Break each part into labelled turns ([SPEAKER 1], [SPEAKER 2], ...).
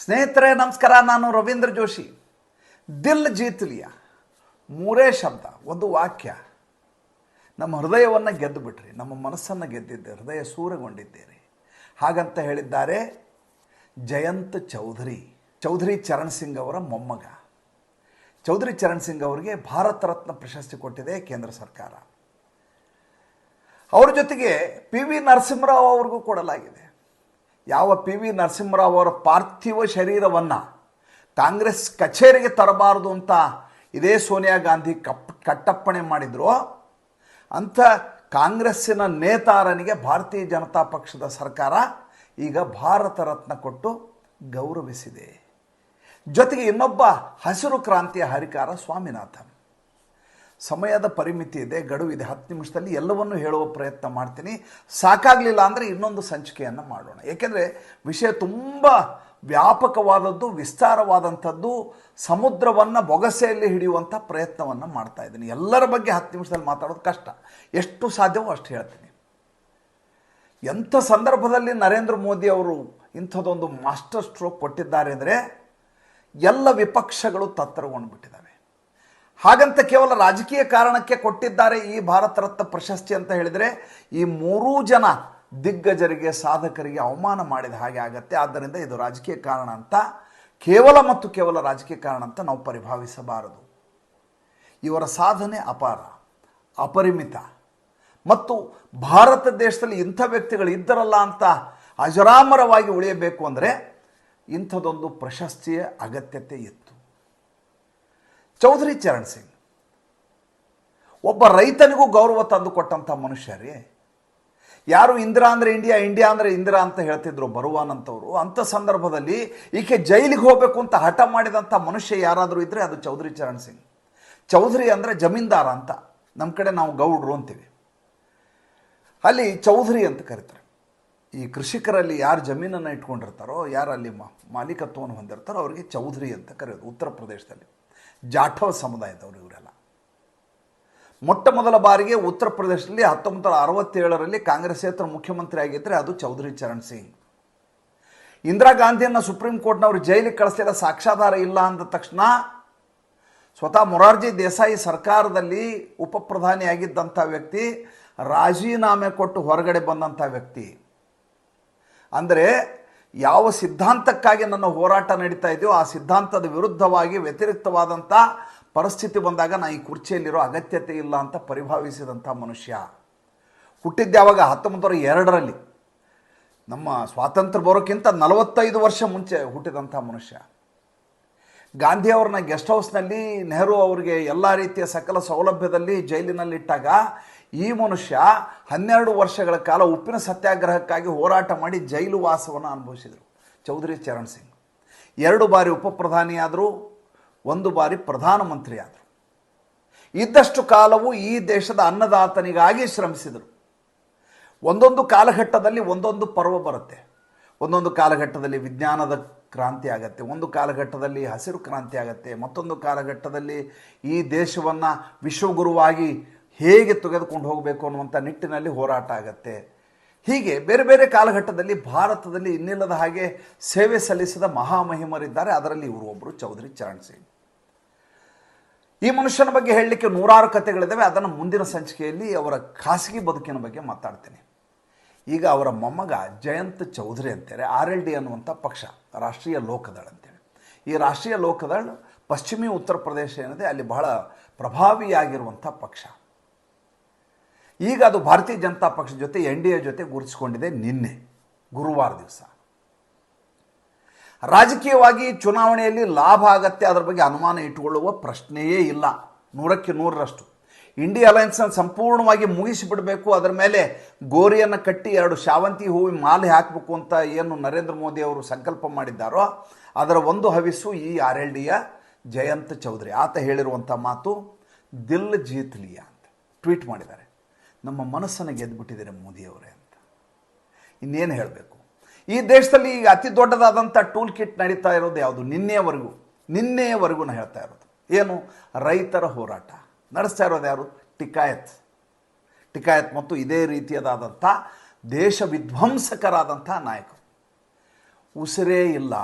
[SPEAKER 1] ಸ್ನೇಹಿತರೆ, ನಮಸ್ಕಾರ. ನಾನು ರವೀಂದ್ರ ಜೋಶಿ. ದಿಲ್ ಜೀತ್ಲಿಯ ಮೂರೇ ಶಬ್ದ, ಒಂದು ವಾಕ್ಯ. ನಮ್ಮ ಹೃದಯವನ್ನು ಗೆದ್ದು ಬಿಟ್ರಿ ನಮ್ಮ ಮನಸ್ಸನ್ನು ಗೆದ್ದಿದ್ದೆ. ಹೃದಯ ಸೂರಗೊಂಡಿದ್ದೀರಿ. ಹಾಗಂತ ಹೇಳಿದ್ದಾರೆ ಜಯಂತ್ ಚೌಧರಿ. ಚೌಧರಿ ಚರಣ್ ಸಿಂಗ್ ಅವರ ಮೊಮ್ಮಗ. ಚೌಧರಿ ಚರಣ್ ಸಿಂಗ್ ಅವರಿಗೆ ಭಾರತ ರತ್ನ ಪ್ರಶಸ್ತಿ ಕೊಟ್ಟಿದೆ ಕೇಂದ್ರ ಸರ್ಕಾರ. ಅವ್ರ ಜೊತೆಗೆ ಪಿ ವಿ ನರಸಿಂಹರಾವ್ ಅವ್ರಿಗೂ ಕೊಡಲಾಗಿದೆ. ಯಾವ ಪಿ ವಿ ನರಸಿಂಹರಾವ್ ಅವರ ಪಾರ್ಥಿವ ಶರೀರವನ್ನು ಕಾಂಗ್ರೆಸ್ ಕಚೇರಿಗೆ ತರಬಾರದು ಅಂತ ಇದೇ ಸೋನಿಯಾ ಗಾಂಧಿ ಕಪ್, ಕಟ್ಟಪ್ಪಣೆ ಮಾಡಿದ್ರು. ಅಂಥ ಕಾಂಗ್ರೆಸ್ಸಿನ ನೇತಾರನಿಗೆ ಭಾರತೀಯ ಜನತಾ ಪಕ್ಷದ ಸರ್ಕಾರ ಈಗ ಭಾರತ ರತ್ನ ಕೊಟ್ಟು ಗೌರವಿಸಿದೆ. ಜೊತೆಗೆ ಇನ್ನೊಬ್ಬ ಹಸಿರು ಕ್ರಾಂತಿಯ ಹರಿಕಾರ ಸ್ವಾಮಿನಾಥನ್. ಸಮಯದ ಪರಿಮಿತಿ ಇದೆ ಗಡುವಿದೆ ಹತ್ತು ನಿಮಿಷದಲ್ಲಿ ಎಲ್ಲವನ್ನು ಹೇಳುವ ಪ್ರಯತ್ನ ಮಾಡ್ತೀನಿ. ಸಾಕಾಗಲಿಲ್ಲ ಅಂದರೆ ಇನ್ನೊಂದು ಸಂಚಿಕೆಯನ್ನು ಮಾಡೋಣ. ಏಕೆಂದರೆ ವಿಷಯ ತುಂಬ ವ್ಯಾಪಕವಾದದ್ದು, ವಿಸ್ತಾರವಾದಂಥದ್ದು, ಸಮುದ್ರವನ್ನು ಬೊಗಸೆಯಲ್ಲಿ ಹಿಡಿಯುವಂಥ ಪ್ರಯತ್ನವನ್ನು ಮಾಡ್ತಾ ಇದ್ದೀನಿ. ಎಲ್ಲರ ಬಗ್ಗೆ ಹತ್ತು ನಿಮಿಷದಲ್ಲಿ ಮಾತಾಡೋದು ಕಷ್ಟ. ಎಷ್ಟು ಸಾಧ್ಯವೋ ಅಷ್ಟು ಹೇಳ್ತೀನಿ. ಎಂಥ ಸಂದರ್ಭದಲ್ಲಿ ನರೇಂದ್ರ ಮೋದಿ ಅವರು ಇಂಥದ್ದೊಂದು ಮಾಸ್ಟರ್ ಸ್ಟ್ರೋಕ್ ಕೊಟ್ಟಿದ್ದಾರೆ ಅಂದರೆ ಎಲ್ಲ ವಿಪಕ್ಷಗಳು ತತ್ತರಗೊಂಡು ಬಿಟ್ಟಿದ್ದಾವೆ ಹಾಗಂತ ಕೇವಲ ರಾಜಕೀಯ ಕಾರಣಕ್ಕೆ ಕೊಟ್ಟಿದ್ದಾರೆ ಈ ಭಾರತ ರತ್ನ ಪ್ರಶಸ್ತಿ ಅಂತ ಹೇಳಿದರೆ ಈ ಮೂರೂ ಜನ ದಿಗ್ಗಜರಿಗೆ, ಸಾಧಕರಿಗೆ ಅವಮಾನ ಮಾಡಿದ ಹಾಗೆ ಆಗತ್ತೆ. ಆದ್ದರಿಂದ ಇದು ರಾಜಕೀಯ ಕಾರಣ ಅಂತ, ಕೇವಲ ಮತ್ತು ಕೇವಲ ರಾಜಕೀಯ ಕಾರಣ ಅಂತ ನಾವು ಪರಿಭಾವಿಸಬಾರದು. ಇವರ ಸಾಧನೆ ಅಪಾರ, ಅಪರಿಮಿತ. ಮತ್ತು ಭಾರತ ದೇಶದಲ್ಲಿ ಇಂಥ ವ್ಯಕ್ತಿಗಳು ಇದ್ದರಲ್ಲ ಅಂತ ಅಜರಾಮರವಾಗಿ ಉಳಿಯಬೇಕು ಅಂದರೆ ಇಂಥದೊಂದು ಪ್ರಶಸ್ತಿಯ ಅಗತ್ಯತೆ ಇತ್ತು. ಚೌಧರಿ ಚರಣ್ ಸಿಂಗ್. ಒಬ್ಬ ರೈತನಿಗೂ ಗೌರವ ತಂದು ಕೊಟ್ಟಂಥ ಮನುಷ್ಯ ರೀ. ಯಾರು ಇಂದಿರಾ ಅಂದರೆ ಇಂಡಿಯಾ ಇಂಡಿಯಾ ಅಂದರೆ ಇಂದಿರಾ ಅಂತ ಹೇಳ್ತಿದ್ರು ಬರುವಾನಂತವರು ಅಂಥ ಸಂದರ್ಭದಲ್ಲಿ ಈಕೆ ಜೈಲಿಗೆ ಹೋಗಬೇಕು ಅಂತ ಹಠ ಮಾಡಿದಂಥ ಮನುಷ್ಯ ಯಾರಾದರೂ ಇದ್ದರೆ ಅದು ಚೌಧರಿ ಚರಣ್ ಸಿಂಗ್. ಚೌಧರಿ ಅಂದರೆ ಜಮೀನ್ದಾರ ಅಂತ. ನಮ್ಮ ಕಡೆ ನಾವು ಗೌಡ್ರು ಅಂತೀವಿ. ಅಲ್ಲಿ ಚೌಧರಿ ಅಂತ ಕರೀತಾರೆ. ಈ ಕೃಷಿಕರಲ್ಲಿ ಯಾರು ಜಮೀನನ್ನು ಇಟ್ಕೊಂಡಿರ್ತಾರೋ, ಯಾರು ಅಲ್ಲಿ ಮಾ, ಮಾಲೀಕತ್ವವನ್ನು ಹೊಂದಿರ್ತಾರೋ, ಅವರಿಗೆ ಚೌಧರಿ ಅಂತ ಕರೆಯೋದು ಉತ್ತರ ಪ್ರದೇಶದಲ್ಲಿ. ಜಾಠವ್ ಸಮುದಾಯದವರು ಇವರೆಲ್ಲ. ಮೊಟ್ಟ ಮೊದಲ ಬಾರಿಗೆ ಉತ್ತರ ಪ್ರದೇಶದಲ್ಲಿ ಹತ್ತೊಂಬತ್ತು ನೂರ ಅರವತ್ತೇಳರಲ್ಲಿ ಕಾಂಗ್ರೆಸ್ಸೇತರ ಮುಖ್ಯಮಂತ್ರಿ ಆಗಿದ್ದರೆ ಅದು ಚೌಧರಿ ಚರಣ್ ಸಿಂಗ್. ಇಂದಿರಾ ಗಾಂಧಿಯನ್ನು ಸುಪ್ರೀಂ ಕೋರ್ಟ್ನವರು ಜೈಲಿಗೆ ಕಳಿಸಿದ ಸಾಕ್ಷಾಧಾರ ಇಲ್ಲ ಅಂದ ತಕ್ಷಣ ಸ್ವತಃ ಮೊರಾರ್ಜಿ ದೇಸಾಯಿ ಸರ್ಕಾರದಲ್ಲಿ ಉಪ ಪ್ರಧಾನಿಯಾಗಿದ್ದಂಥ ವ್ಯಕ್ತಿ, ರಾಜೀನಾಮೆ ಕೊಟ್ಟು ಹೊರಗಡೆ ಬಂದಂಥ ವ್ಯಕ್ತಿ. ಅಂದರೆ ಯಾವ ಸಿದ್ಧಾಂತಕ್ಕಾಗಿ ನನ್ನ ಹೋರಾಟ ನಡೀತಾ ಇದೆಯೋ ಆ ಸಿದ್ಧಾಂತದ ವಿರುದ್ಧವಾಗಿ ವ್ಯತಿರಿಕ್ತವಾದಂಥ ಪರಿಸ್ಥಿತಿ ಬಂದಾಗ ನಾನು ಈ ಕುರ್ಚಿಯಲ್ಲಿರೋ ಅಗತ್ಯತೆ ಇಲ್ಲ ಅಂತ ಪರಿಭಾವಿಸಿದಂಥ ಮನುಷ್ಯ. ಹುಟ್ಟಿದ್ದಾವಾಗ ಹತ್ತೊಂಬತ್ತು ನೂರ ಎರಡರಲ್ಲಿ. ನಮ್ಮ ಸ್ವಾತಂತ್ರ್ಯ ಬರೋಕ್ಕಿಂತ ನಲವತ್ತೈದು ವರ್ಷ ಮುಂಚೆ ಹುಟ್ಟಿದಂಥ ಮನುಷ್ಯ. ಗಾಂಧಿ ಅವ್ರನ್ನ ಗೆಸ್ಟ್ ಹೌಸ್ನಲ್ಲಿ ನೆಹರು ಅವರಿಗೆ ಎಲ್ಲ ರೀತಿಯ ಸಕಲ ಸೌಲಭ್ಯದಲ್ಲಿ ಜೈಲಿನಲ್ಲಿಟ್ಟಾಗ ಈ ಮನುಷ್ಯ ಹನ್ನೆರಡು ವರ್ಷಗಳ ಕಾಲ ಉಪ್ಪಿನ ಸತ್ಯಾಗ್ರಹಕ್ಕಾಗಿ ಹೋರಾಟ ಮಾಡಿ ಜೈಲು ವಾಸವನ್ನು ಅನುಭವಿಸಿದರು. ಚೌಧರಿ ಚರಣ್ ಸಿಂಗ್. ಎರಡು ಬಾರಿ ಉಪ ಪ್ರಧಾನಿಯಾದರು ಒಂದು ಬಾರಿ ಪ್ರಧಾನಮಂತ್ರಿ ಆದರು ಇದ್ದಷ್ಟು ಕಾಲವು ಈ ದೇಶದ ಅನ್ನದಾತನಿಗಾಗಿ ಶ್ರಮಿಸಿದರು. ಒಂದೊಂದು ಕಾಲಘಟ್ಟದಲ್ಲಿ ಒಂದೊಂದು ಪರ್ವ ಬರುತ್ತೆ. ಒಂದೊಂದು ಕಾಲಘಟ್ಟದಲ್ಲಿ ವಿಜ್ಞಾನದ ಕ್ರಾಂತಿ ಆಗತ್ತೆ, ಒಂದು ಕಾಲಘಟ್ಟದಲ್ಲಿ ಹಸಿರು ಕ್ರಾಂತಿ ಆಗತ್ತೆ, ಮತ್ತೊಂದು ಕಾಲಘಟ್ಟದಲ್ಲಿ ಈ ದೇಶವನ್ನು ವಿಶ್ವಗುರುವಾಗಿ ಹೇಗೆ ತೆಗೆದುಕೊಂಡು ಹೋಗಬೇಕು ಅನ್ನುವಂಥ ನಿಟ್ಟಿನಲ್ಲಿ ಹೋರಾಟ ಆಗತ್ತೆ. ಹೀಗೆ ಬೇರೆ ಬೇರೆ ಕಾಲಘಟ್ಟದಲ್ಲಿ ಭಾರತದಲ್ಲಿ ಇನ್ನಿಲ್ಲದ ಹಾಗೆ ಸೇವೆ ಸಲ್ಲಿಸಿದ ಮಹಾಮಹಿಮರಿದ್ದಾರೆ. ಅದರಲ್ಲಿ ಇವರು ಒಬ್ಬರು ಚೌಧರಿ ಚರಣ್ ಸಿಂಗ್ ಈ ಮನುಷ್ಯನ ಬಗ್ಗೆ ಹೇಳಲಿಕ್ಕೆ ನೂರಾರು ಕಥೆಗಳಿದ್ದಾವೆ ಅದನ್ನು ಮುಂದಿನ ಸಂಚಿಕೆಯಲ್ಲಿ ಅವರ ಖಾಸಗಿ ಬದುಕಿನ ಬಗ್ಗೆ ಮಾತಾಡ್ತೀನಿ. ಈಗ ಅವರ ಮೊಮ್ಮಗ ಜಯಂತ್ ಚೌಧರಿ ಅಂತೇಳಿ ಆರ್ ಎಲ್ ಡಿ ಅನ್ನುವಂಥ ಪಕ್ಷ, ರಾಷ್ಟ್ರೀಯ ಲೋಕದಳ ಅಂತೇಳಿ. ಈ ರಾಷ್ಟ್ರೀಯ ಲೋಕದಳ ಪಶ್ಚಿಮಿ ಉತ್ತರ ಪ್ರದೇಶ ಏನಿದೆ, ಅಲ್ಲಿ ಬಹಳ ಪ್ರಭಾವಿಯಾಗಿರುವಂಥ ಪಕ್ಷ. ಈಗ ಅದು ಭಾರತೀಯ ಜನತಾ ಪಕ್ಷದ ಜೊತೆ ಎನ್ ಡಿ ಎ ಜೊತೆ ಗುರುತಿಸಿಕೊಂಡಿದೆ ನಿನ್ನೆ, ಗುರುವಾರ ದಿವಸ. ರಾಜಕೀಯವಾಗಿ ಚುನಾವಣೆಯಲ್ಲಿ ಲಾಭ ಆಗತ್ತೆ, ಅದರ ಬಗ್ಗೆ ಅನುಮಾನ ಇಟ್ಟುಕೊಳ್ಳುವ ಪ್ರಶ್ನೆಯೇ ಇಲ್ಲ. ನೂರಕ್ಕೆ ನೂರರಷ್ಟು. ಇಂಡಿಯಾ ಅಲಯನ್ಸನ್ನು ಸಂಪೂರ್ಣವಾಗಿ ಮುಗಿಸಿಬಿಡಬೇಕು, ಅದರ ಮೇಲೆ ಗೋರಿಯನ್ನು ಕಟ್ಟಿ ಎರಡು ಶಾವಂತಿ ಹೂವಿನ ಮಾಲೆ ಹಾಕಬೇಕು ಅಂತ ಏನು ನರೇಂದ್ರ ಮೋದಿ ಅವರು ಸಂಕಲ್ಪ ಮಾಡಿದ್ದಾರೋ, ಅದರ ಒಂದು ಹವಿಸು ಈ ಆರ್ ಎಲ್ ಡಿಯ ಜಯಂತ್ ಚೌಧರಿ. ಆತ ಹೇಳಿರುವಂಥ ಮಾತು, ದಿಲ್ ಜೀತ್ಲಿಯಾ ಅಂತ. ಟ್ವೀಟ್ ಮಾಡಿದ್ದಾರೆ. ನಮ್ಮ ಮನಸ್ಸನ್ನು ಗೆದ್ದುಬಿಟ್ಟಿದ್ದಾರೆ ಮೋದಿಯವರೇ ಅಂತ. ಇನ್ನೇನು ಹೇಳಬೇಕು? ಈ ದೇಶದಲ್ಲಿ ಈಗ ಅತಿ ದೊಡ್ಡದಾದಂಥ ಟೂಲ್ ಕಿಟ್ ನಡೀತಾ ಇರೋದು ಯಾವುದು? ನಿನ್ನೆಯವರೆಗೂ ನಿನ್ನೆಯವರೆಗೂ ನಾನು ಹೇಳ್ತಾ ಇರೋದು. ಏನು? ರೈತರ ಹೋರಾಟ. ನಡೆಸ್ತಾ ಇರೋದು ಯಾರು? ಟಿಕಾಯತ್. ಟಿಕಾಯತ್ ಮತ್ತು ಇದೇ ರೀತಿಯದಾದಂಥ ದೇಶ ವಿಧ್ವಂಸಕರಾದಂಥ ನಾಯಕರು. ಉಸಿರೇ ಇಲ್ಲ.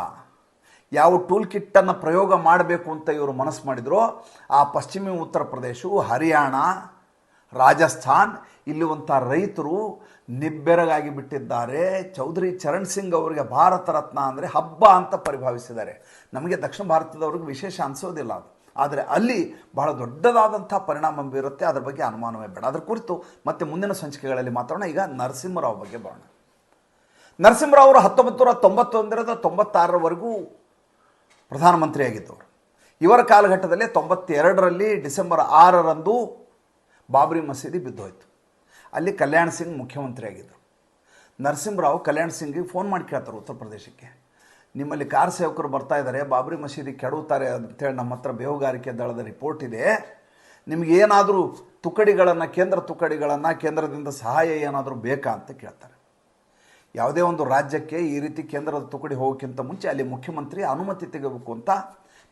[SPEAKER 1] ಯಾವ ಟೂಲ್ ಕಿಟ್ಟನ್ನು ಪ್ರಯೋಗ ಮಾಡಬೇಕು ಅಂತ ಇವರು ಮನಸ್ಸು ಮಾಡಿದ್ರು, ಆ ಪಶ್ಚಿಮ ಉತ್ತರ ಪ್ರದೇಶವು ಹರಿಯಾಣ ರಾಜಸ್ಥಾನ್, ಇಲ್ಲಿವಂಥ ರೈತರು ನಿಬ್ಬೆರಗಾಗಿ ಬಿಟ್ಟಿದ್ದಾರೆ. ಚೌಧರಿ ಚರಣ್ ಸಿಂಗ್ ಅವರಿಗೆ ಭಾರತ ರತ್ನ ಅಂದರೆ ಹಬ್ಬ ಅಂತ ಪರಿಭಾವಿಸಿದ್ದಾರೆ. ನಮಗೆ ದಕ್ಷಿಣ ಭಾರತದವ್ರಿಗೆ ವಿಶೇಷ ಅನಿಸೋದಿಲ್ಲ ಅದು. ಆದರೆ ಅಲ್ಲಿ ಬಹಳ ದೊಡ್ಡದಾದಂಥ ಪರಿಣಾಮ ಬೀರುತ್ತೆ. ಅದರ ಬಗ್ಗೆ ಅನುಮಾನವೇ ಬೇಡ. ಅದರ ಕುರಿತು ಮತ್ತೆ ಮುಂದಿನ ಸಂಚಿಕೆಗಳಲ್ಲಿ ಮಾತಾಡೋಣ. ಈಗ ನರಸಿಂಹರಾವ್ ಬಗ್ಗೆ ಬರೋಣ. ನರಸಿಂಹರಾವ್ ಅವರು ಹತ್ತೊಂಬತ್ತು ನೂರ ತೊಂಬತ್ತೊಂದರಿಂದ ತೊಂಬತ್ತಾರರವರೆಗೂ ಪ್ರಧಾನಮಂತ್ರಿಯಾಗಿದ್ದವರು. ಇವರ ಕಾಲಘಟ್ಟದಲ್ಲಿ ತೊಂಬತ್ತೆರಡರಲ್ಲಿ ಡಿಸೆಂಬರ್ ಆರರಂದು ಬಾಬ್ರಿ ಮಸೀದಿ ಬಿದ್ದೋಯ್ತು. ಅಲ್ಲಿ ಕಲ್ಯಾಣ್ ಸಿಂಗ್ ಮುಖ್ಯಮಂತ್ರಿ ಆಗಿದ್ದರು ನರಸಿಂಹರಾವ್ ಕಲ್ಯಾಣ್ ಸಿಂಗಿಗೆ ಫೋನ್ ಮಾಡಿ ಕೇಳ್ತಾರೆ ಉತ್ತರ ಪ್ರದೇಶಕ್ಕೆ. ನಿಮ್ಮಲ್ಲಿ ಕಾರ್ ಸೇವಕರು ಬರ್ತಾ ಇದ್ದಾರೆ ಬಾಬ್ರಿ ಮಸೀದಿ ಕೆಡುತ್ತಾರೆ ಅಂತೇಳಿ ನಮ್ಮ ಹತ್ರ ಬೇಹುಗಾರಿಕೆ ದಳದ ರಿಪೋರ್ಟ್ ಇದೆ. ನಿಮಗೇನಾದರೂ ತುಕಡಿಗಳನ್ನು, ಕೇಂದ್ರ ತುಕಡಿಗಳನ್ನು, ಕೇಂದ್ರದಿಂದ ಸಹಾಯ ಏನಾದರೂ ಬೇಕಾ ಅಂತ ಕೇಳ್ತಾರೆ. ಯಾವುದೇ ಒಂದು ರಾಜ್ಯಕ್ಕೆ ಈ ರೀತಿ ಕೇಂದ್ರದ ತುಕಡಿ ಹೋಗೋಕ್ಕಿಂತ ಮುಂಚೆ ಅಲ್ಲಿ ಮುಖ್ಯಮಂತ್ರಿ ಅನುಮತಿ ತೆಗಬೇಕು ಅಂತ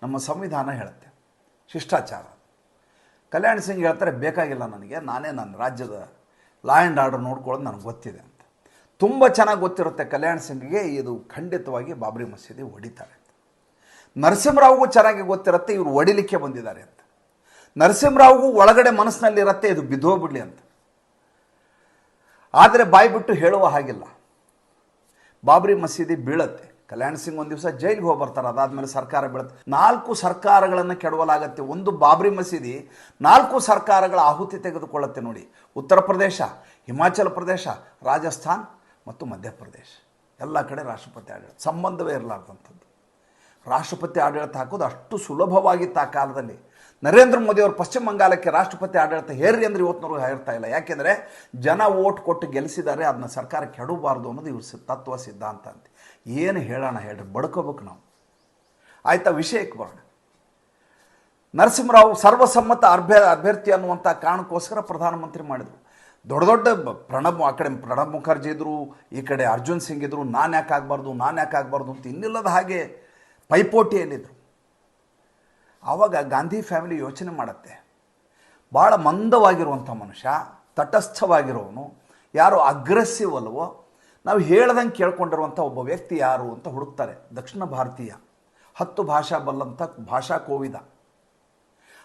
[SPEAKER 1] ನಮ್ಮ ಸಂವಿಧಾನ ಹೇಳುತ್ತೆ. ಶಿಷ್ಟಾಚಾರ ಕಲ್ಯಾಣ್ ಸಿಂಗ್ ಹೇಳ್ತಾರೆ, ಬೇಕಾಗಿಲ್ಲ ನನಗೆ, ನಾನೇ ನನ್ನ ರಾಜ್ಯದ ಲಾ ಆ್ಯಂಡ್ ಆರ್ಡರ್ ನೋಡ್ಕೊಳ್ಳೋದು ನನಗೆ ಗೊತ್ತಿದೆ ಅಂತ. ತುಂಬ ಚೆನ್ನಾಗಿ ಗೊತ್ತಿರುತ್ತೆ ಕಲ್ಯಾಣ್ ಸಿಂಗ್ಗೆ, ಇದು ಖಂಡಿತವಾಗಿ ಬಾಬ್ರಿ ಮಸೀದಿ ಹೊಡಿತಾರೆ ನರಸಿಂಹರಾವ್ಗೂ ಚೆನ್ನಾಗಿ ಗೊತ್ತಿರುತ್ತೆ, ಇವರು ಹೊಡಿಲಿಕ್ಕೆ ಬಂದಿದ್ದಾರೆ ಅಂತ. ನರಸಿಂಹರಾವ್ಗೂ ಒಳಗಡೆ ಮನಸ್ಸಿನಲ್ಲಿರುತ್ತೆ ಇದು ಬಿದ್ದೋಗ್ಬಿಡಲಿ ಅಂತ. ಆದರೆ ಬಾಯಿ ಬಿಟ್ಟು ಹೇಳುವ ಹಾಗಿಲ್ಲ. ಬಾಬ್ರಿ ಮಸೀದಿ ಬೀಳತ್ತೆ. ಕಲ್ಯಾಣ್ ಸಿಂಗ್ ಒಂದು ದಿವಸ ಜೈಲಿಗೆ ಹೋಗಿ ಬರ್ತಾರೆ ಅದಾದ್ಮೇಲೆ ಸರ್ಕಾರ ಬೀಳುತ್ತೆ. ನಾಲ್ಕು ಸರ್ಕಾರಗಳನ್ನು ಕೆಡವಲಾಗತ್ತೆ. ಒಂದು ಬಾಬ್ರಿ ಮಸೀದಿ, ನಾಲ್ಕು ಸರ್ಕಾರಗಳ ಆಹುತಿ ತೆಗೆದುಕೊಳ್ಳುತ್ತೆ ನೋಡಿ. ಉತ್ತರ ಪ್ರದೇಶ, ಹಿಮಾಚಲ ಪ್ರದೇಶ, ರಾಜಸ್ಥಾನ್ ಮತ್ತು ಮಧ್ಯಪ್ರದೇಶ. ಎಲ್ಲ ಕಡೆ ರಾಷ್ಟ್ರಪತಿ ಆಡಳಿತ. ಸಂಬಂಧವೇ ಇರಲಾರ್ದಂಥದ್ದು. ರಾಷ್ಟ್ರಪತಿ ಆಡಳಿತ ಹಾಕೋದು ಅಷ್ಟು ಸುಲಭವಾಗಿತ್ತು ಆ ಕಾಲದಲ್ಲಿ. ನರೇಂದ್ರ ಮೋದಿ ಅವರು ಪಶ್ಚಿಮ ಬಂಗಾಳಕ್ಕೆ ರಾಷ್ಟ್ರಪತಿ ಆಡಳಿತ ಹೇರಿ ಅಂದ್ರೆ ಇವತ್ತಿನವರೆಗೂ ಹೇರ್ತಾ ಇಲ್ಲ. ಯಾಕೆಂದರೆ ಜನ ಓಟ್ ಕೊಟ್ಟು ಗೆಲ್ಲಿಸಿದ್ದಾರೆ ಅದನ್ನ ಸರ್ಕಾರ ಕೆಡಬಾರ್ದು ಅನ್ನೋದು ಇವ್ರ ತತ್ವ ಸಿದ್ಧಾಂತ ಅಂತ. ಏನು ಹೇಳೋಣ ಹೇಳ್ರಿ, ಬಡ್ಕೋಬೇಕು ನಾವು. ಆಯ್ತಾ ವಿಷಯಕ್ಕೆ ಬರೋಣ. ನರಸಿಂಹರಾವ್ ಸರ್ವಸಮ್ಮತ ಅಭ್ಯ ಅಭ್ಯರ್ಥಿ ಅನ್ನುವಂಥ ಕಾರಣಕ್ಕೋಸ್ಕರ ಪ್ರಧಾನಮಂತ್ರಿ ಮಾಡಿದರು. ದೊಡ್ಡ ದೊಡ್ಡ ಪ್ರಣಬ್, ಆ ಕಡೆ ಪ್ರಣಬ್ ಮುಖರ್ಜಿ ಇದ್ದರು ಈ ಕಡೆ ಅರ್ಜುನ್ ಸಿಂಗ್ ಇದ್ದರು ನಾನು ಯಾಕೆ ಆಗಬಾರ್ದು, ನಾನು ಯಾಕೆ ಆಗಬಾರ್ದು ಅಂತ ಇನ್ನಿಲ್ಲದ ಹಾಗೆ ಪೈಪೋಟಿಯಲ್ಲಿದ್ದರು ಆವಾಗ ಗಾಂಧಿ ಫ್ಯಾಮಿಲಿ ಯೋಚನೆ ಮಾಡುತ್ತೆ. ಭಾಳ ಮಂದವಾಗಿರುವಂಥ ಮನುಷ್ಯ ತಟಸ್ಥವಾಗಿರೋನು ಯಾರು ಅಗ್ರೆಸಿವ್ ಅಲ್ವೋ ನಾವು ಹೇಳ್ದಂಗೆ ಕೇಳ್ಕೊಂಡಿರುವಂಥ ಒಬ್ಬ ವ್ಯಕ್ತಿ ಯಾರು ಅಂತ ಹುಡುಕ್ತಾರೆ. ದಕ್ಷಿಣ ಭಾರತೀಯ. ಹತ್ತು ಭಾಷಾ ಬಲ್ಲಂಥ ಭಾಷಾ ಕೋವಿದ.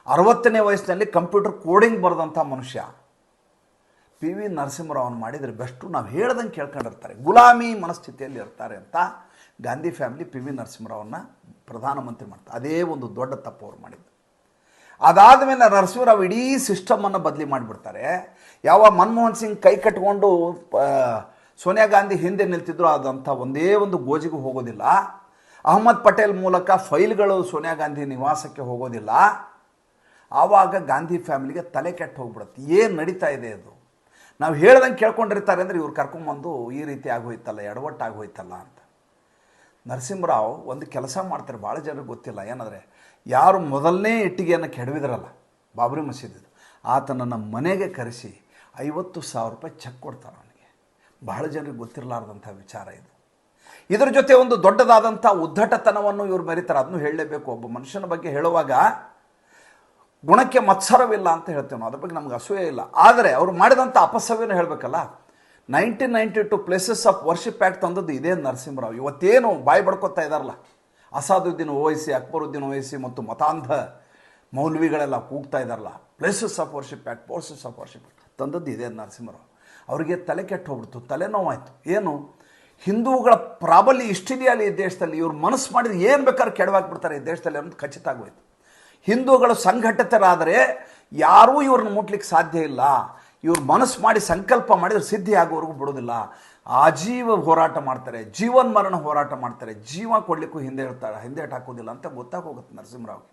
[SPEAKER 1] ಅರವತ್ತನೇ ವಯಸ್ಸಿನಲ್ಲಿ ಕಂಪ್ಯೂಟರ್ ಕೋಡಿಂಗ್ ಬರೆದಂಥ ಮನುಷ್ಯ. ಪಿ ವಿ ನರಸಿಂಹರಾವ್ನ ಮಾಡಿದರೆ ಬೆಸ್ಟು. ನಾವು ಹೇಳ್ದಂಗೆ ಕೇಳ್ಕೊಂಡಿರ್ತಾರೆ. ಗುಲಾಮಿ ಮನಸ್ಥಿತಿಯಲ್ಲಿ ಇರ್ತಾರೆ ಅಂತ ಗಾಂಧಿ ಫ್ಯಾಮಿಲಿ ಪಿ ವಿ ನರಸಿಂಹರಾವ್ನ ಪ್ರಧಾನಮಂತ್ರಿ ಮಾಡ್ತಾರೆ. ಅದೇ ಒಂದು ದೊಡ್ಡ ತಪ್ಪು ಅವ್ರು ಮಾಡಿದ್ದು. ಅದಾದ ಮೇಲೆ ನರಸಿಂಹರಾವ್ ಇಡೀ ಸಿಸ್ಟಮನ್ನು ಬದಲಿ ಮಾಡಿಬಿಡ್ತಾರೆ. ಯಾವ ಮನಮೋಹನ್ ಸಿಂಗ್ ಕೈ ಕಟ್ಕೊಂಡು ಸೋನಿಯಾ ಗಾಂಧಿ ಹಿಂದೆ ನಿಲ್ತಿದ್ರು ಅದಂಥ ಒಂದೇ ಒಂದು ಗೋಜಿಗೂ ಹೋಗೋದಿಲ್ಲ. ಅಹಮದ್ ಪಟೇಲ್ ಮೂಲಕ ಫೈಲ್ಗಳು ಸೋನಿಯಾ ಗಾಂಧಿ ನಿವಾಸಕ್ಕೆ ಹೋಗೋದಿಲ್ಲ. ಆವಾಗ ಗಾಂಧಿ ಫ್ಯಾಮಿಲಿಗೆ ತಲೆ ಕೆಟ್ಟು ಹೋಗ್ಬಿಡುತ್ತೆ. ಏನು ನಡೀತಾ ಇದೆ ಅದು? ನಾವು ಹೇಳ್ದಂಗೆ ಕೇಳ್ಕೊಂಡಿರ್ತಾರೆ ಅಂದರೆ ಇವ್ರು ಕರ್ಕೊಂಬಂದು ಈ ರೀತಿ ಆಗೋಯ್ತಲ್ಲ ಎಡವಟ್ಟು ಆಗೋಯ್ತಲ್ಲ ಅಂತ. ನರಸಿಂಹರಾವ್ ಒಂದು ಕೆಲಸ ಮಾಡ್ತಾರೆ, ಭಾಳ ಜನರಿಗೆ ಗೊತ್ತಿಲ್ಲ. ಏನಂದರೆ ಯಾರು ಮೊದಲನೇ ಇಟ್ಟಿಗೆಯನ್ನು ಕೆಡವಿದ್ರಲ್ಲ, ಬಾಬ್ರಿ ಮಸೀದಿದು, ಆತನನ್ನು ಮನೆಗೆ ಕರೆಸಿ ಐವತ್ತು ಸಾವಿರ ರೂಪಾಯಿ ಚೆಕ್ ಕೊಡ್ತಾರೆ ಬಹಳ ಜನರಿಗೆ ಗೊತ್ತಿರಲಾರ್ದಂಥ ವಿಚಾರ ಇದು. ಇದರ ಜೊತೆ ಒಂದು ದೊಡ್ಡದಾದಂಥ ಉದ್ದಟತನವನ್ನು ಇವರು ಮರಿತಾರೆ. ಅದನ್ನು ಹೇಳಲೇಬೇಕು. ಒಬ್ಬ ಮನುಷ್ಯನ ಬಗ್ಗೆ ಹೇಳುವಾಗ ಗುಣಕ್ಕೆ ಮತ್ಸರವಿಲ್ಲ ಅಂತ ಹೇಳ್ತೇವೆ ನಾವು. ಅದ್ರ ಬಗ್ಗೆ ನಮ್ಗೆ ಅಸೂಯೆ ಇಲ್ಲ. ಆದರೆ ಅವರು ಮಾಡಿದಂಥ ಅಪಸವ್ಯನ ಹೇಳಬೇಕಲ್ಲ. Nineteen ninety two places of worship act ತಂದದ್ದು ಇದೇ ನರಸಿಂಹರಾವ್. ಇವತ್ತೇನು ಬಾಯಿ ಬಡ್ಕೊತಾ ಇದ್ದಾರಲ್ಲ ಅಸಾದುದ್ದೀನ್ ಓವೈಸಿ, ಅಕ್ಬರುದ್ದೀನ್ ಓವೈಸಿ ಮತ್ತು ಮತಾಂಧ ಮೌಲ್ವಿಗಳೆಲ್ಲ ಕೂಗ್ತಾ ಇದ್ದಾರಲ್ಲ places of worship act places of worship ತಂದದ್ದು ಇದೇ ನರಸಿಂಹರಾವ್. ಅವರಿಗೆ ತಲೆ ಕೆಟ್ಟು ಹೋಗ್ಬಿಡ್ತು ತಲೆನೋವಾಯಿತು ಏನು? ಹಿಂದೂಗಳ ಪ್ರಾಬಲ್ಯ ಇಷ್ಟಿದೆಯಲ್ಲ ಈ ದೇಶದಲ್ಲಿ? ಇವ್ರು ಮನಸ್ಸು ಮಾಡಿದ್ರೆ ಏನು ಬೇಕಾದ್ರೂ ಕೆಡವಾಗ್ಬಿಡ್ತಾರೆ ಈ ದೇಶದಲ್ಲಿ ಅನ್ನೋದು ಖಚಿತ ಆಗೋಯ್ತು. ಹಿಂದೂಗಳು ಸಂಘಟಿತರಾದರೆ ಯಾರೂ ಇವ್ರನ್ನ ಮುಟ್ಲಿಕ್ಕೆ ಸಾಧ್ಯ ಇಲ್ಲ. ಇವ್ರು ಮನಸ್ಸು ಮಾಡಿ ಸಂಕಲ್ಪ ಮಾಡಿದ್ರೆ ಸಿದ್ಧಿ ಆಗೋವರೆಗೂ ಬಿಡೋದಿಲ್ಲ. ಆಜೀವ ಹೋರಾಟ ಮಾಡ್ತಾರೆ, ಜೀವನ್ಮರಣ ಹೋರಾಟ ಮಾಡ್ತಾರೆ, ಜೀವ ಕೊಡಲಿಕ್ಕೂ ಹಿಂದೆ ಇರ್ತಾರೆ ಹಿಂದೆ ಹಾಕೋದಿಲ್ಲ ಅಂತ ಗೊತ್ತಾಗೋಗುತ್ತೆ ನರಸಿಂಹರಾವ್.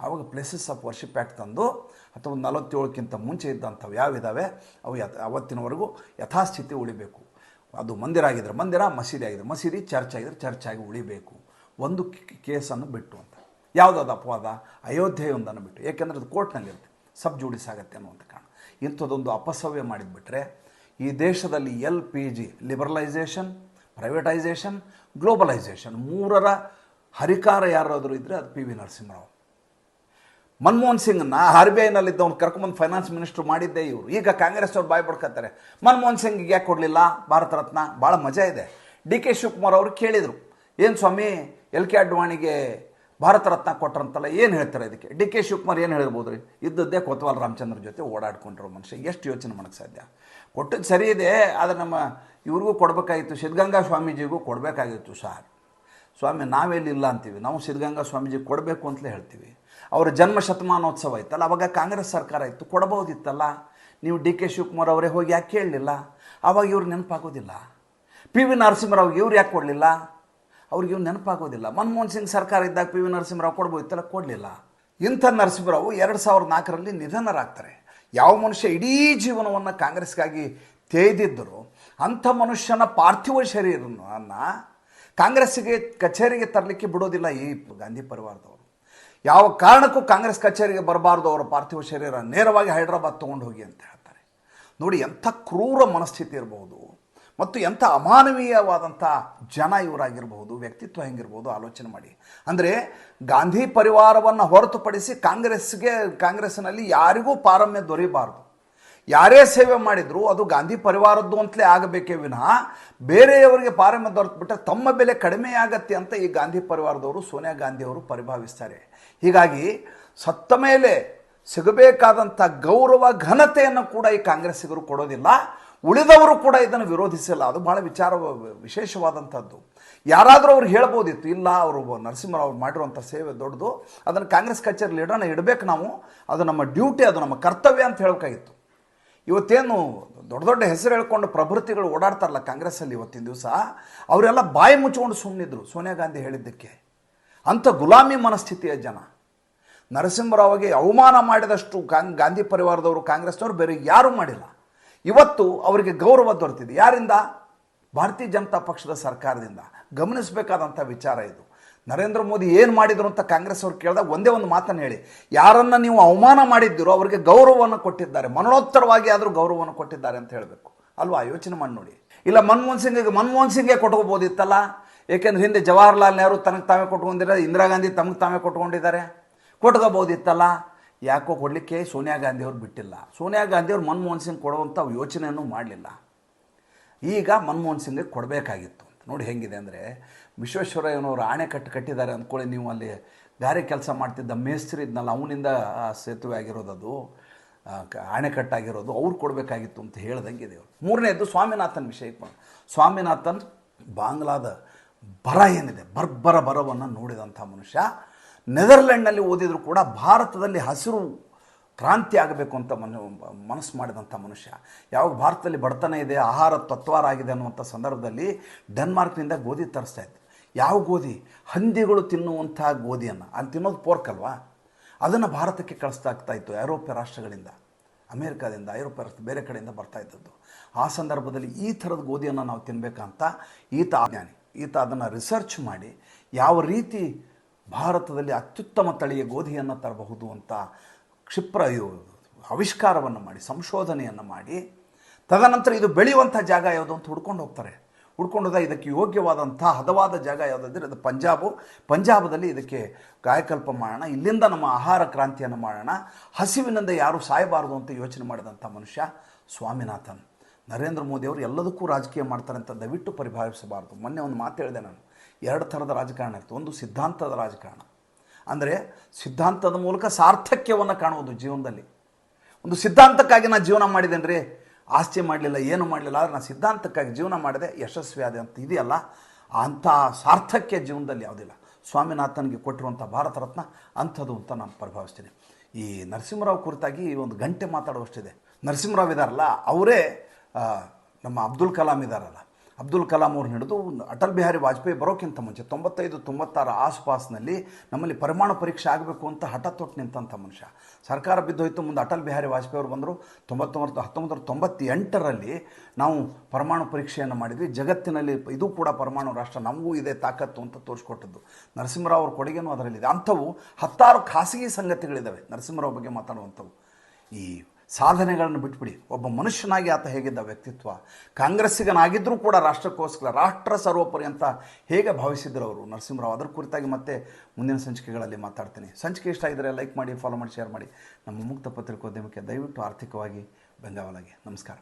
[SPEAKER 1] ಆವಾಗ ಪ್ಲೇಸಸ್ ಆಫ್ ವರ್ಷಿಪ್ ಆ್ಯಕ್ಟ್ ತಂದು, ಅಥವಾ ನಲವತ್ತೇಳಕ್ಕಿಂತ ಮುಂಚೆ ಇದ್ದಂಥವು ಯಾವಿದ್ದಾವೆ ಅವು ಯಥ, ಅವತ್ತಿನವರೆಗೂ ಯಥಾಸ್ಥಿತಿ ಉಳಿಬೇಕು. ಅದು ಮಂದಿರ ಆಗಿದ್ರೆ ಮಂದಿರ, ಮಸೀದಿ ಆಗಿದ್ರೆ ಮಸೀದಿ, ಚರ್ಚ್ ಆಗಿದ್ರೆ ಚರ್ಚ್ ಆಗಿ ಉಳಿಬೇಕು. ಒಂದು ಕೇಸನ್ನು ಬಿಟ್ಟು ಅಂತ. ಯಾವುದಾದ ಅಪವಾದ? ಅಯೋಧ್ಯೆಯೊಂದನ್ನು ಬಿಟ್ಟು. ಏಕೆಂದರೆ ಅದು ಕೋರ್ಟ್ನಲ್ಲಿರುತ್ತೆ. ಸಬ್ ಜೂಡಿಸ್ ಆಗುತ್ತೆ ಅನ್ನುವಂಥ ಕಾರಣ. ಇಂಥದ್ದೊಂದು ಅಪಸವ್ಯ ಮಾಡಿದ್ಬಿಟ್ರೆ ಈ ದೇಶದಲ್ಲಿ L P G, liberalisation, privatisation, globalisation ಮೂರರ ಹರಿಕಾರ ಯಾರಾದರೂ ಇದ್ದರೆ ಅದು ಪಿ ವಿ ನರಸಿಂಹರಾವ್. ಮನಮೋಹನ್ ಸಿಂಗ್ನ ಆರ್ ಬಿ ಐನಲ್ಲಿದ್ದ ಅವ್ನು ಕರ್ಕೊಂಬಂದು ಫೈನಾನ್ಸ್ ಮಿನಿಸ್ಟರ್ ಮಾಡಿದ್ದೆ ಇವರು. ಈಗ ಕಾಂಗ್ರೆಸ್ ಅವ್ರು ಬಾಯ್ ಬಡ್ಕತ್ತಾರೆ. ಮನಮೋಹನ್ ಸಿಂಗ್ ಯಾಕೆ ಕೊಡಲಿಲ್ಲ? ಭಾರತ ರತ್ನ, ಭಾಳ ಮಜಾ ಇದೆ. ಡಿ ಕೆ ಶಿವಕುಮಾರ್ ಅವರು ಕೇಳಿದರು. ಏನು ಸ್ವಾಮಿ, ಎಲ್ ಕೆ ಅಡ್ವಾಣಿಗೆ ಭಾರತ ರತ್ನ ಕೊಟ್ರಂತಲ್ಲ, ಏನು ಹೇಳ್ತಾರೆ ಇದಕ್ಕೆ? ಡಿ ಕೆ ಶಿವಕುಮಾರ್ ಏನು ಹೇಳ್ಬೋದು ರೀ? ಇದ್ದದ್ದೇ ಕೊತ್ವಾಲ್ ರಾಮಚಂದ್ರ ಜೊತೆ ಓಡಾಡ್ಕೊಂಡಿರೋ ಮನುಷ್ಯ, ಎಷ್ಟು ಯೋಚನೆ ಮಾಡೋಕ್ಕೆ ಸಾಧ್ಯ? ಕೊಟ್ಟದ್ದು ಸರಿ ಇದೆ, ಆದರೆ ನಮ್ಮ ಇವ್ರಿಗೂ ಕೊಡಬೇಕಾಗಿತ್ತು, ಸಿದ್ಧಗಂಗಾ ಸ್ವಾಮೀಜಿಗೂ ಕೊಡಬೇಕಾಗಿತ್ತು ಸರ್. ಸ್ವಾಮಿ ನಾವೆಲ್ಲಿಲ್ಲ ಅಂತೀವಿ. ನಾವು ಸಿದ್ಧಗಂಗಾ ಸ್ವಾಮೀಜಿ ಕೊಡಬೇಕು ಅಂತಲೇ ಹೇಳ್ತೀವಿ. ಅವರ ಜನ್ಮ ಶತಮಾನೋತ್ಸವ ಇತ್ತಲ್ಲ, ಅವಾಗ ಕಾಂಗ್ರೆಸ್ ಸರ್ಕಾರ ಇತ್ತು, ಕೊಡಬಹುದಿತ್ತಲ್ಲ? ನೀವು ಡಿ ಕೆ ಶಿವಕುಮಾರ್ ಅವರೇ ಹೋಗಿ ಯಾಕೆ ಕೇಳಲಿಲ್ಲ? ಅವಾಗ ಇವ್ರು ನೆನಪಾಗೋದಿಲ್ಲ. ಪಿ ವಿ ನರಸಿಂಹರಾವ್ ಇವ್ರು ಯಾಕೆ ಕೊಡಲಿಲ್ಲ? ಅವ್ರಿಗೆ ಇವ್ರು ನೆನಪಾಗೋದಿಲ್ಲ. ಮನಮೋಹನ್ ಸಿಂಗ್ ಸರ್ಕಾರ ಇದ್ದಾಗ ಪಿ ವಿ ನರಸಿಂಹರಾವ್ ಕೊಡ್ಬೋದಿತ್ತಲ್ಲ? ಕೊಡಲಿಲ್ಲ. ಇಂಥ ನರಸಿಂಹರಾವ್ ಎರಡು ಸಾವಿರದ ನಾಲ್ಕರಲ್ಲಿ ನಿಧನರಾಗ್ತಾರೆ. ಯಾವ ಮನುಷ್ಯ ಇಡೀ ಜೀವನವನ್ನು ಕಾಂಗ್ರೆಸ್ಗಾಗಿ ತೇದಿದ್ದರು ಅಂಥ ಮನುಷ್ಯನ ಪಾರ್ಥಿವ ಶರೀರವನ್ನು ಕಾಂಗ್ರೆಸ್ಸಿಗೆ ಕಚೇರಿಗೆ ತರಲಿಕ್ಕೆ ಬಿಡೋದಿಲ್ಲ ಈ ಗಾಂಧಿ ಪರಿವಾರದವರು. ಯಾವ ಕಾರಣಕ್ಕೂ ಕಾಂಗ್ರೆಸ್ ಕಚೇರಿಗೆ ಬರಬಾರ್ದು, ಅವರ ಪಾರ್ಥಿವ ಶರೀರ ನೇರವಾಗಿ ಹೈದರಾಬಾದ್ ತೊಗೊಂಡು ಹೋಗಿ ಅಂತ ಹೇಳ್ತಾರೆ. ನೋಡಿ, ಎಂಥ ಕ್ರೂರ ಮನಸ್ಥಿತಿ ಇರಬಹುದು ಮತ್ತು ಎಂಥ ಅಮಾನವೀಯವಾದಂಥ ಜನ ಇವರಾಗಿರ್ಬೋದು, ವ್ಯಕ್ತಿತ್ವ ಹೆಂಗಿರ್ಬೋದು, ಆಲೋಚನೆ ಮಾಡಿ. ಅಂದರೆ ಗಾಂಧಿ ಪರಿವಾರವನ್ನು ಹೊರತುಪಡಿಸಿ ಕಾಂಗ್ರೆಸ್ಗೆ ಕಾಂಗ್ರೆಸ್ನಲ್ಲಿ ಯಾರಿಗೂ ಪಾರಮ್ಯ ದೊರೆಯಬಾರ್ದು ಯಾರೇ ಸೇವೆ ಮಾಡಿದ್ರು ಅದು ಗಾಂಧಿ ಪರಿವಾರದ್ದು ಅಂತಲೇ ಆಗಬೇಕೇ ವಿನಃ ಬೇರೆಯವರಿಗೆ ಪಾರಮ್ಯ ದೊರೆತುಬಿಟ್ರೆ ತಮ್ಮ ಬೆಲೆ ಕಡಿಮೆ ಆಗತ್ತೆ ಅಂತ ಈ ಗಾಂಧಿ ಪರಿವಾರದವರು, ಸೋನಿಯಾ ಗಾಂಧಿಯವರು ಪರಿಭಾವಿಸ್ತಾರೆ. ಹೀಗಾಗಿ ಸತ್ತ ಮೇಲೆ ಸಿಗಬೇಕಾದಂಥ ಗೌರವ, ಘನತೆಯನ್ನು ಕೂಡ ಈ ಕಾಂಗ್ರೆಸ್ಸಿಗರು ಕೊಡೋದಿಲ್ಲ. ಉಳಿದವರು ಕೂಡ ಇದನ್ನು ವಿರೋಧಿಸಿಲ್ಲ. ಅದು ಬಹಳ ವಿಚಾರ, ವಿಶೇಷವಾದಂಥದ್ದು. ಯಾರಾದರೂ ಅವ್ರು ಹೇಳ್ಬೋದಿತ್ತು, ಇಲ್ಲ, ಅವರು ನರಸಿಂಹರಾವ್ ಮಾಡಿರುವಂಥ ಸೇವೆ ದೊಡ್ಡದು, ಅದನ್ನು ಕಾಂಗ್ರೆಸ್ ಕಚೇರಿಲಿ ಇಡೋಣ, ಇಡಬೇಕು ನಾವು. ಅದು ನಮ್ಮ ಡ್ಯೂಟಿ, ಅದು ನಮ್ಮ ಕರ್ತವ್ಯ ಅಂತ ಹೇಳಬೇಕಾಗಿತ್ತು. ಇವತ್ತೇನು ದೊಡ್ಡ ದೊಡ್ಡ ಹೆಸರು ಹೇಳ್ಕೊಂಡು ಪ್ರಭೃತಿಗಳು ಓಡಾಡ್ತಾರಲ್ಲ ಕಾಂಗ್ರೆಸ್ಸಲ್ಲಿ ಇವತ್ತಿನ ದಿವಸ, ಅವರೆಲ್ಲ ಬಾಯಿ ಮುಚ್ಕೊಂಡು ಸುಮ್ಮನಿದ್ರು ಸೋನಿಯಾ ಗಾಂಧಿ ಹೇಳಿದ್ದಕ್ಕೆ. ಅಂಥ ಗುಲಾಮಿ ಮನಸ್ಥಿತಿಯ ಜನ. ನರಸಿಂಹರಾವ್ಗೆ ಅವಮಾನ ಮಾಡಿದಷ್ಟು ಕಾಂಗ್ ಗಾಂಧಿ ಪರಿವಾರದವರು, ಕಾಂಗ್ರೆಸ್ನವರು ಬೇರೆ ಯಾರೂ ಮಾಡಿಲ್ಲ. ಇವತ್ತು ಅವರಿಗೆ ಗೌರವ ದೊರೆತಿದೆ. ಯಾರಿಂದ? ಭಾರತೀಯ ಜನತಾ ಪಕ್ಷದ ಸರ್ಕಾರದಿಂದ. ಗಮನಿಸಬೇಕಾದಂಥ ವಿಚಾರ ಇದು. ನರೇಂದ್ರ ಮೋದಿ ಏನು ಮಾಡಿದ್ರು ಅಂತ ಕಾಂಗ್ರೆಸ್ ಅವ್ರು ಕೇಳಿದಾಗ ಒಂದೇ ಒಂದು ಮಾತನ್ನು ಹೇಳಿ. ಯಾರನ್ನು ನೀವು ಅವಮಾನ ಮಾಡಿದ್ದೀರೋ ಅವರಿಗೆ ಗೌರವವನ್ನು ಕೊಟ್ಟಿದ್ದಾರೆ. ಮರಣೋತ್ತರವಾಗಿ ಆದರೂ ಗೌರವವನ್ನು ಕೊಟ್ಟಿದ್ದಾರೆ ಅಂತ ಹೇಳಬೇಕು. ಅಲ್ವಾ? ಯೋಚನೆ ಮಾಡಿ ನೋಡಿ. ಇಲ್ಲ, ಮನಮೋಹನ್ ಸಿಂಗಿಗೆ ಮನಮೋಹನ್ ಸಿಂಗ್ಗೆ ಕೊಟ್ಕೋಬೋದಿತ್ತಲ್ಲ? ಏಕೆಂದ್ರೆ ಹಿಂದೆ ಜವಾಹರ್ಲಾಲ್ ನೆಹರು ತನಗೆ ತಾವೇ ಕೊಟ್ಕೊಂಡಿದ್ದಾರೆ, ಇಂದಿರಾ ಗಾಂಧಿ ತಮಗೆ ತಾವೇ ಕೊಟ್ಕೊಂಡಿದ್ದಾರೆ. ಕೊಟ್ಕೋಬೋದಿತ್ತಲ್ಲ? ಯಾಕೋ ಕೊಡಲಿಕ್ಕೆ ಸೋನಿಯಾ ಗಾಂಧಿ ಅವ್ರು ಬಿಟ್ಟಿಲ್ಲ. ಸೋನಿಯಾ ಗಾಂಧಿ ಅವ್ರು ಮನಮೋಹನ್ ಸಿಂಗ್ ಕೊಡುವಂಥ ಯೋಚನೆಯನ್ನು ಮಾಡಲಿಲ್ಲ. ಈಗ ಮನಮೋಹನ್ ಸಿಂಗ್ಗೆ ಕೊಡಬೇಕಾಗಿತ್ತು ನೋಡಿ ಹೆಂಗಿದೆ ಅಂದರೆ ವಿಶ್ವೇಶ್ವರಯ್ಯನವರು ಆಣೆಕಟ್ಟು ಕಟ್ಟಿದ್ದಾರೆ ಅಂದ್ಕೊಳ್ಳಿ ನೀವು ಅಲ್ಲಿ ಗಾರೆ ಕೆಲಸ ಮಾಡ್ತಿದ್ದ ಮೇಸ್ತ್ರಿ ಇದ್ನಲ್ಲ ಅವನಿಂದ ಸೇತುವೆ ಆಗಿರೋದು ಅದು ಆ, ಕ- ಅಣೆಕಟ್ಟಾಗಿರೋದು ಅವ್ರು ಕೊಡಬೇಕಾಗಿತ್ತು ಅಂತ ಹೇಳ್ದಂಗೆ ಇದೆ ಮೂರನೇದು ಸ್ವಾಮಿನಾಥನ್ ವಿಷಯಕ್ಕೆ ಬಂದು ಸ್ವಾಮಿನಾಥನ್ ಬಾಂಗ್ಲಾದ ಬರ ಏನಿದೆ? ಬರ್ಬರ ಬರವನ್ನು ನೋಡಿದಂಥ ಮನುಷ್ಯ. ನೆದರ್ಲ್ಯಾಂಡ್ನಲ್ಲಿ ಓದಿದರೂ ಕೂಡ ಭಾರತದಲ್ಲಿ ಹಸಿರು ಕ್ರಾಂತಿ ಆಗಬೇಕು ಅಂತ ಮನ ಮನಸ್ಸು ಮಾಡಿದಂಥ ಮನುಷ್ಯ. ಯಾವಾಗ ಭಾರತದಲ್ಲಿ ಬಡತನ ಇದೆ ಆಹಾರ ತತ್ವಾರ ಆಗಿದೆ ಅನ್ನುವಂಥ ಸಂದರ್ಭದಲ್ಲಿ ಡೆನ್ಮಾರ್ಕ್ನಿಂದ ಗೋಧಿ ತರಿಸ್ತಾ ಇತ್ತು ಯಾವ ಗೋಧಿ? ಹಂದಿಗಳು ತಿನ್ನುವಂಥ ಗೋಧಿಯನ್ನು. ಅಲ್ಲಿ ತಿನ್ನೋದು ಪೋರ್ಕ್ ಅಲ್ವಾ? ಅದನ್ನು ಭಾರತಕ್ಕೆ ಕಳಿಸ್ತಾ ಆಗ್ತಾ ಇತ್ತು ಐರೋಪ್ಯ ರಾಷ್ಟ್ರಗಳಿಂದ. ಅಮೇರಿಕಾದಿಂದ, ಐರೋಪ್ಯ ರಾಷ್ಟ್ರ ಬೇರೆ ಕಡೆಯಿಂದ ಬರ್ತಾ ಇದ್ದದ್ದು. ಆ ಸಂದರ್ಭದಲ್ಲಿ ಈ ಥರದ ಗೋಧಿಯನ್ನು ನಾವು ತಿನ್ನಬೇಕಂತ ಈತ ಜ್ಞಾನಿ ಈತ ಅದನ್ನು ರಿಸರ್ಚ್ ಮಾಡಿ ಯಾವ ರೀತಿ ಭಾರತದಲ್ಲಿ ಅತ್ಯುತ್ತಮ ತಳಿಯ ಗೋಧಿಯನ್ನು ತರಬಹುದು ಅಂತ ಕ್ಷಿಪ್ರ ಆವಿಷ್ಕಾರವನ್ನು ಮಾಡಿ, ಸಂಶೋಧನೆಯನ್ನು ಮಾಡಿ, ತದನಂತರ ಇದು ಬೆಳೆಯುವಂಥ ಜಾಗ ಯಾವುದು ಅಂತ ಹುಡ್ಕೊಂಡು ಹೋಗ್ತಾರೆ. ಹುಡ್ಕೊಂಡು ಹೋದಾಗ ಇದಕ್ಕೆ ಯೋಗ್ಯವಾದಂಥ ಹದವಾದ ಜಾಗ ಯಾವುದಾದ್ರೆ ಅದು ಪಂಜಾಬು. ಪಂಜಾಬದಲ್ಲಿ ಇದಕ್ಕೆ ಕಾಯಕಲ್ಪ ಮಾಡೋಣ. ಇಲ್ಲಿಂದ ನಮ್ಮ ಆಹಾರ ಕ್ರಾಂತಿಯನ್ನು ಮಾಡೋಣ. ಹಸಿವಿನಿಂದ ಯಾರೂ ಸಾಯಬಾರದು ಅಂತ ಯೋಚನೆ ಮಾಡಿದಂಥ ಮನುಷ್ಯ ಸ್ವಾಮಿನಾಥನ್. ನರೇಂದ್ರ ಮೋದಿಯವರು ಎಲ್ಲದಕ್ಕೂ ರಾಜಕೀಯ ಮಾಡ್ತಾರೆ ಅಂತ ದಯವಿಟ್ಟು ಪರಿಭಾವಿಸಬಾರ್ದು. ಮೊನ್ನೆ ಒಂದು ಮಾತು ಹೇಳಿದೆ ನಾನು. ಎರಡು ಥರದ ರಾಜಕಾರಣ ಇರ್ತದೆ ಒಂದು ಸಿದ್ಧಾಂತದ ರಾಜಕಾರಣ. ಅಂದರೆ ಸಿದ್ಧಾಂತದ ಮೂಲಕ ಸಾರ್ಥಕ್ಯವನ್ನು ಕಾಣುವುದು ಜೀವನದಲ್ಲಿ. ಒಂದು ಸಿದ್ಧಾಂತಕ್ಕಾಗಿ ನಾನು ಜೀವನ ಮಾಡಿದ್ದೇನೆ ರೀ ಆಸ್ತಿ ಮಾಡಲಿಲ್ಲ, ಏನು ಮಾಡಲಿಲ್ಲ, ಆದರೆ ನಾನು ಸಿದ್ಧಾಂತಕ್ಕಾಗಿ ಜೀವನ ಮಾಡಿದೆ, ಯಶಸ್ವಿ ಆದೆ ಅಂತ ಇದೆಯಲ್ಲ, ಅಂಥ ಸಾರ್ಥಕ್ಯ ಜೀವನದಲ್ಲಿ ಯಾವುದಿಲ್ಲ. ಸ್ವಾಮಿನಾಥನ್ಗೆ ಕೊಟ್ಟಿರುವಂಥ ಭಾರತ ರತ್ನ ಅಂಥದ್ದು ಅಂತ ನಾನು ಪ್ರಭಾವಿಸ್ತೀನಿ. ಈ ನರಸಿಂಹರಾವ್ ಕುರಿತಾಗಿ ಒಂದು ಗಂಟೆ ಮಾತಾಡುವಷ್ಟಿದೆ. ನರಸಿಂಹರಾವ್ ಇದ್ದಾರಲ್ಲ ಅವರೇ ನಮ್ಮ ಅಬ್ದುಲ್ ಕಲಾಂ ಇದ್ದಾರಲ್ಲ ಅಬ್ದುಲ್ ಕಲಾಂ ಅವ್ರನ್ನ ಹಿಡಿದು ಅಟಲ್ ಬಿಹಾರಿ ವಾಜಪೇಯಿ ಬರೋಕ್ಕಿಂತ ಮುಂಚೆ ತೊಂಬತ್ತೈದು, ತೊಂಬತ್ತಾರು ಆಸುಪಾಸಿನಲ್ಲಿ ನಮ್ಮಲ್ಲಿ ಪರಮಾಣು ಪರೀಕ್ಷೆ ಆಗಬೇಕು ಅಂತ ಹಠ ತೊಟ್ಟು ನಿಂತಂಥ ಮನುಷ್ಯ. ಸರ್ಕಾರ ಬಿದ್ದೋಯ್ತು ಮುಂದೆ ಅಟಲ್ ಬಿಹಾರಿ ವಾಜಪೇಯಿ ಅವರು ಬಂದರು. ತೊಂಬತ್ತೊಂಬತ್ತು ಹತ್ತೊಂಬತ್ತು ತೊಂಬತ್ತೆಂಟರಲ್ಲಿ ನಾವು ಪರಮಾಣು ಪರೀಕ್ಷೆಯನ್ನು ಮಾಡಿದ್ವಿ. ಜಗತ್ತಿನಲ್ಲಿ ಇದು ಕೂಡ ಪರಮಾಣು ರಾಷ್ಟ್ರ, ನಮಗೂ ಇದೆ ತಾಕತ್ತು ಅಂತ ತೋರಿಸ್ಕೊಟ್ಟದ್ದು. ನರಸಿಂಹರಾವ್ ಅವ್ರ ಕೊಡುಗೆನೂ ಅದರಲ್ಲಿದೆ. ಅಂಥವು ಹತ್ತಾರು ಖಾಸಗಿ ಸಂಗತಿಗಳಿದ್ದಾವೆ ನರಸಿಂಹರಾವ್ ಬಗ್ಗೆ ಮಾತಾಡುವಂಥವು. ಈ ಸಾಧನೆಗಳನ್ನು ಬಿಟ್ಬಿಡಿ. ಒಬ್ಬ ಮನುಷ್ಯನಾಗಿ ಆತ ಹೇಗಿದ್ದ ವ್ಯಕ್ತಿತ್ವ? ಕಾಂಗ್ರೆಸ್ಸಿಗನಾಗಿದ್ದರೂ ಕೂಡ ರಾಷ್ಟ್ರಕ್ಕೋಸ್ಕರ ರಾಷ್ಟ್ರ ಸರ್ವೋಪರಿ ಅಂತ ಹೇಗೆ ಭಾವಿಸಿದ್ರು ಅವರು? ನರಸಿಂಹರಾವ್, ಅದರ ಕುರಿತಾಗಿ ಮತ್ತೆ ಮುಂದಿನ ಸಂಚಿಕೆಗಳಲ್ಲಿ ಮಾತಾಡ್ತೀನಿ. ಸಂಚಿಕೆ ಇಷ್ಟ ಆಗಿದ್ರೆ ಲೈಕ್ ಮಾಡಿ ಫಾಲೋ ಮಾಡಿ ಶೇರ್ ಮಾಡಿ. ನಮ್ಮ ಮುಕ್ತ ಪತ್ರಿಕೋದ್ಯಮಕ್ಕೆ ದಯವಿಟ್ಟು ಆರ್ಥಿಕವಾಗಿ ಬೆಂಗಾವಲಾಗಿ ನಮಸ್ಕಾರ.